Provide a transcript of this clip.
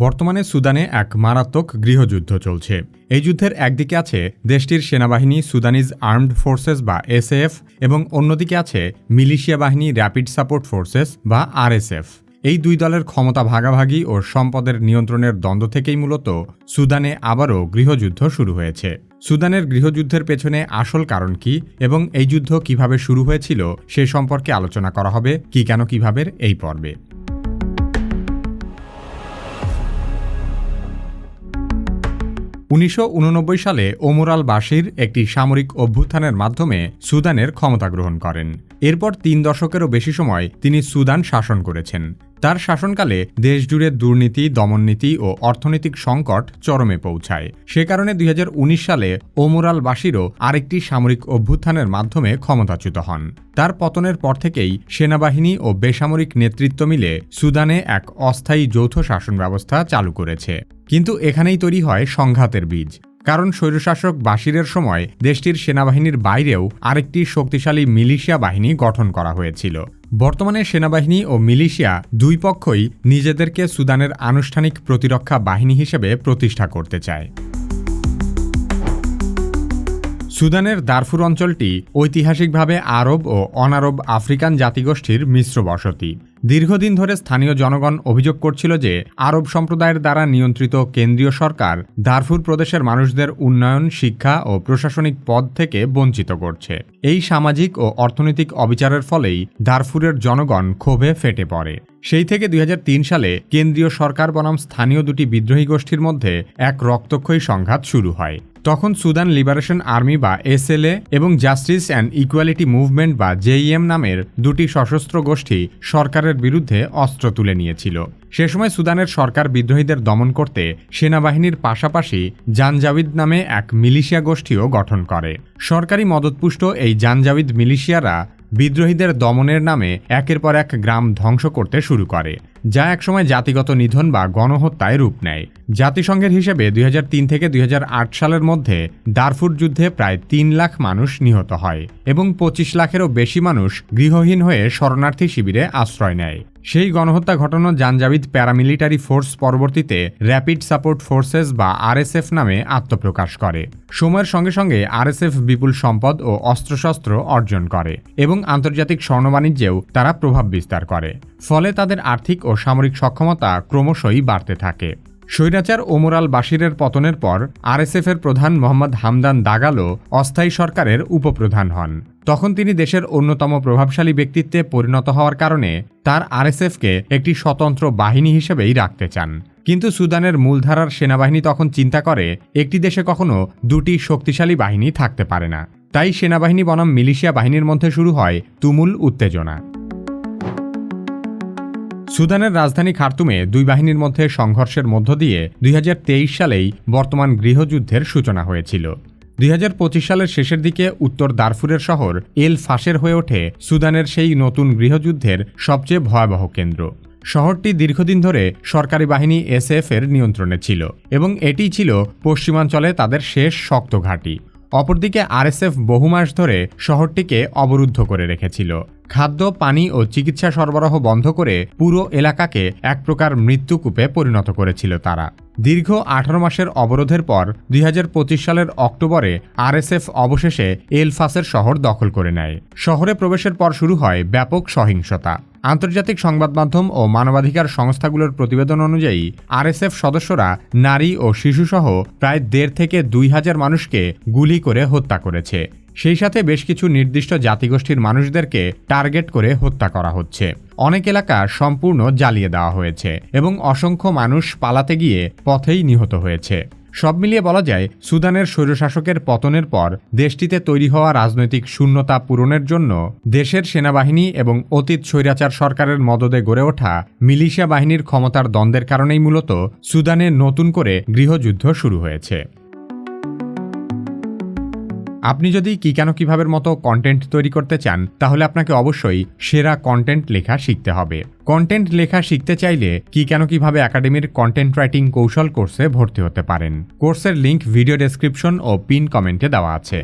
বর্তমানে সুদানে এক মারাত্মক গৃহযুদ্ধ চলছে। এই যুদ্ধের একদিকে আছে দেশটির সেনাবাহিনী সুদানিজ আর্মড ফোর্সেস বা এসএএফ এবং অন্যদিকে আছে মিলিশিয়া বাহিনী র্যাপিড সাপোর্ট ফোর্সেস বা আরএসএফ। এই দুই দলের ক্ষমতা ভাগাভাগি ও সম্পদের নিয়ন্ত্রণের দ্বন্দ্ব থেকেই মূলত সুদানে আবারও গৃহযুদ্ধ শুরু হয়েছে। সুদানের গৃহযুদ্ধের পেছনে আসল কারণ কি এবং এই যুদ্ধ কীভাবে শুরু হয়েছিল সে সম্পর্কে আলোচনা করা হবে, কি কেন কীভাবে এই পর্বে। উনিশশো উননব্বই সালে ওমর আল একটি সামরিক অভ্যুত্থানের মাধ্যমে সুদানের ক্ষমতা গ্রহণ করেন। এরপর তিন দশকেরও বেশি সময় তিনি সুদান শাসন করেছেন। তার শাসনকালে দেশজুড়ে দুর্নীতি, দমননীতি ও অর্থনৈতিক সংকট চরমে পৌঁছায়। সে কারণে দুই হাজার উনিশ সালে ওমর আল বাশিরও আরেকটি সামরিক অভ্যুত্থানের মাধ্যমে ক্ষমতাচ্যুত হন। তার পতনের পর থেকেই সেনাবাহিনী ও বেসামরিক নেতৃত্ব মিলে সুদানে এক অস্থায়ী যৌথ শাসন ব্যবস্থা চালু করেছে। কিন্তু এখানেই তৈরি হয় সংঘাতের বীজ। কারণ স্বৈরশাসক বাশিরের সময় দেশটির সেনাবাহিনীর বাইরেও আরেকটি শক্তিশালী মিলিশিয়া বাহিনী গঠন করা হয়েছিল। বর্তমানে সেনাবাহিনী ও মিলিশিয়া দুই পক্ষই নিজেদেরকে সুদানের আনুষ্ঠানিক প্রতিরক্ষা বাহিনী হিসেবে প্রতিষ্ঠা করতে চায়। সুদানের দারফুর অঞ্চলটি ঐতিহাসিকভাবে আরব ও অনারব আফ্রিকান জাতিগোষ্ঠীর মিশ্র বসতি। দীর্ঘদিন ধরে স্থানীয় জনগণ অভিযোগ করছিল যে আরব সম্প্রদায়ের দ্বারা নিয়ন্ত্রিত কেন্দ্রীয় সরকার দারফুর প্রদেশের মানুষদের উন্নয়ন, শিক্ষা ও প্রশাসনিক পদ থেকে বঞ্চিত করছে। এই সামাজিক ও অর্থনৈতিক অবিচারের ফলেই দারফুরের জনগণ ক্ষোভে ফেটে পড়ে। সেই থেকে দুই হাজার তিন সালে কেন্দ্রীয় সরকার বনাম স্থানীয় দুটি বিদ্রোহী গোষ্ঠীর মধ্যে এক রক্তক্ষয়ী সংঘাত শুরু হয়। তখন সুদান লিবারেশন আর্মি বা এসএলএ এবং জাস্টিস অ্যান্ড ইকুয়ালিটি মুভমেন্ট বা জেইএম নামের দুটি সশস্ত্র গোষ্ঠী সরকারের বিরুদ্ধে অস্ত্র তুলে নিয়েছিল। সে সময় সুদানের সরকার বিদ্রোহীদের দমন করতে সেনাবাহিনীর পাশাপাশি জানজাবিদ নামে এক মিলিশিয়া গোষ্ঠীও গঠন করে। সরকারি মদতপুষ্ট এই জানজাবিদ মিলিশিয়ারা বিদ্রোহীদের দমনের নামে একের পর এক গ্রাম ধ্বংস করতে শুরু করে, যা একসময় জাতিগত নিধন বা গণহত্যায় রূপ নেয়। জাতিসংঘের হিসেবে দুই হাজার তিন থেকে দুই হাজার আট সালের মধ্যে দারফুর যুদ্ধে প্রায় তিন লাখ মানুষ নিহত হয় এবং পঁচিশ লাখেরও বেশি মানুষ গৃহহীন হয়ে শরণার্থী শিবিরে আশ্রয় নেয়। সেই গণহত্যা ঘটানো জানজাবিদ প্যারামিলিটারি ফোর্স পরবর্তীতে র্যাপিড সাপোর্ট ফোর্সেস বা আরএসএফ নামে আত্মপ্রকাশ করে। সময়ের সঙ্গে সঙ্গে আরএসএফ বিপুল সম্পদ ও অস্ত্রশস্ত্র অর্জন করে এবং আন্তর্জাতিক স্বর্ণ বাণিজ্যেও তারা প্রভাব বিস্তার করে। ফলে তাদের আর্থিক ও সামরিক সক্ষমতা ক্রমশই বাড়তে থাকে। স্বৈরাচার ওমর আল বাশিরের পতনের পর আরএসএফের প্রধান মোহাম্মদ হামদান দাগালো অস্থায়ী সরকারের উপপ্রধান হন। তখন তিনি দেশের অন্যতম প্রভাবশালী ব্যক্তিত্বে পরিণত হওয়ার কারণে তার আরএসএফকে একটি স্বতন্ত্র বাহিনী হিসেবেই রাখতে চান। কিন্তু সুদানের মূলধারার সেনাবাহিনী তখন চিন্তা করে, একটি দেশে কখনো দুটি শক্তিশালী বাহিনী থাকতে পারে না। তাই সেনাবাহিনী বনাম মিলিশিয়া বাহিনীর মধ্যে শুরু হয় তুমুল উত্তেজনা। সুদানের রাজধানী খার্তুমে দুই বাহিনীর মধ্যে সংঘর্ষের মধ্য দিয়ে দুই হাজার তেইশ সালেই বর্তমান গৃহযুদ্ধের সূচনা হয়েছিল। দুই হাজার পঁচিশ সালের শেষের দিকে উত্তর দারফুরের শহর এল ফাঁসের হয়ে ওঠে সুদানের সেই নতুন গৃহযুদ্ধের সবচেয়ে ভয়াবহ কেন্দ্র। শহরটি দীর্ঘদিন ধরে সরকারি বাহিনী এসএফ এর নিয়ন্ত্রণে ছিল এবং এটি ছিল পশ্চিমাঞ্চলে তাদের শেষ শক্ত ঘাঁটি। অপরদিকে আরএসএফ বহু মাস ধরে শহরটিকে অবরুদ্ধ করে রেখেছিল। খাদ্য, পানি ও চিকিৎসা সরবরাহ বন্ধ করে পুরো এলাকাকে এক প্রকার মৃত্যুকূপে পরিণত করেছিল তারা। দীর্ঘ আঠারো মাসের অবরোধের পর দুই হাজার পঁচিশ সালের অক্টোবরে আরএসএফ অবশেষে এলফাসের শহর দখল করে নেয়। শহরে প্রবেশের পর শুরু হয় ব্যাপক সহিংসতা। আন্তর্জাতিক সংবাদ মাধ্যম ও মানবাধিকার সংস্থাগুলোর প্রতিবেদন অনুযায়ী, আরএসএফ সদস্যরা নারী ও শিশুসহ প্রায় দেড় থেকে দুই হাজার মানুষকে গুলি করে হত্যা করেছে। সেই সাথে বেশ কিছু নির্দিষ্ট জাতিগোষ্ঠীর মানুষদেরকে টার্গেট করে হত্যা করা হচ্ছে। অনেক এলাকা সম্পূর্ণ জ্বালিয়ে দেওয়া হয়েছে এবং অসংখ্য মানুষ পালাতে গিয়ে পথেই নিহত হয়েছে। সব মিলিয়ে বলা যায়, সুদানের স্বৈরশাসকের পতনের পর দেশটিতে তৈরি হওয়া রাজনৈতিক শূন্যতা পূরণের জন্য দেশের সেনাবাহিনী এবং অতীত স্বৈরাচার সরকারের মদদে গড়ে ওঠা মিলিশিয়া বাহিনীর ক্ষমতার দ্বন্দ্বের কারণেই মূলত সুদানে নতুন করে গৃহযুদ্ধ শুরু হয়েছে। আপনি যদি কি কেন কিভাবের মতো কন্টেন্ট তৈরি করতে চান, তাহলে আপনাকে অবশ্যই সেরা কন্টেন্ট লেখা শিখতে হবে। কন্টেন্ট লেখা শিখতে চাইলে কি কেন কীভাবে একাডেমির কন্টেন্ট রাইটিং কৌশল কোর্সে ভর্তি হতে পারেন। কোর্সের লিংক ভিডিও ডেসক্রিপশন ও পিন কমেন্টে দেওয়া আছে।